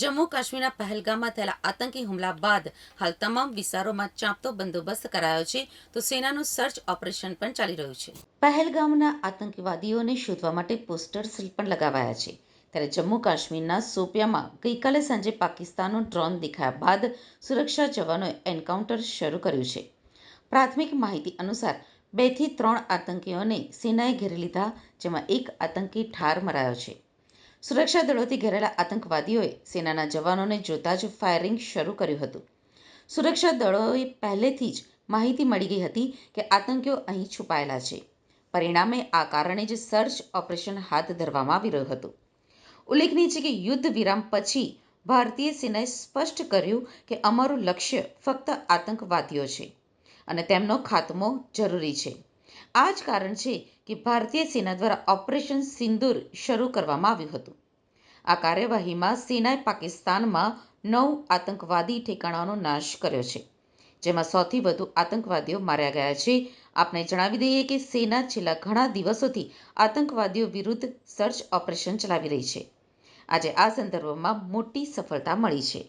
જમ્મુ કાશ્મીરના પહેલગામમાં થયેલા આતંકી હુમલા બાદ હાલ તમામ વિસ્તારોમાં ચાંપતો બંદોબસ્ત કરાયો છે. તો સેનાનું સર્ચ ઓપરેશન પણ ચાલી રહ્યું છે. પહેલગામના આતંકવાદીઓને શોધવા માટે પોસ્ટર્સ પણ લગાવાયા છે. ત્યારે જમ્મુ કાશ્મીરના સોપિયામાં ગઈકાલે સાંજે પાકિસ્તાનનું ડ્રોન દેખાયા બાદ સુરક્ષા જવાનોએ એન્કાઉન્ટર શરૂ કર્યું છે. પ્રાથમિક માહિતી અનુસાર બેથી ત્રણ આતંકીઓને સેનાએ ઘેરી લીધા, જેમાં એક આતંકી ઠાર મરાયો છે. સુરક્ષા દળોથી ઘેરાયેલા આતંકવાદીઓએ સેનાના જવાનોને જોતા જ ફાયરિંગ શરૂ કર્યું હતું. સુરક્ષા દળોએ પહેલેથી જ માહિતી મળી ગઈ હતી કે આતંકીઓ અહીં છુપાયેલા છે. પરિણામે આ કારણે જ સર્ચ ઓપરેશન હાથ ધરવામાં આવી રહ્યું હતું. ઉલ્લેખનીય છે કે યુદ્ધ વિરામ પછી ભારતીય સેનાએ સ્પષ્ટ કર્યું કે અમારું લક્ષ્ય ફક્ત આતંકવાદીઓ છે અને તેમનો ખાત્મો જરૂરી છે. આ જ કારણ છે કે ભારતીય સેના દ્વારા ઓપરેશન સિંદૂર શરૂ કરવામાં આવ્યું હતું. આ કાર્યવાહીમાં સેનાએ પાકિસ્તાનમાં નવ આતંકવાદી ઠેકાણાઓનો નાશ કર્યો છે, જેમાં સૌથી વધુ આતંકવાદીઓ માર્યા ગયા છે. આપને જણાવી દઈએ કે સેના છેલ્લા ઘણા દિવસોથી આતંકવાદીઓ વિરુદ્ધ સર્ચ ઓપરેશન ચલાવી રહી છે. આજે આ સંદર્ભમાં મોટી સફળતા મળી છે.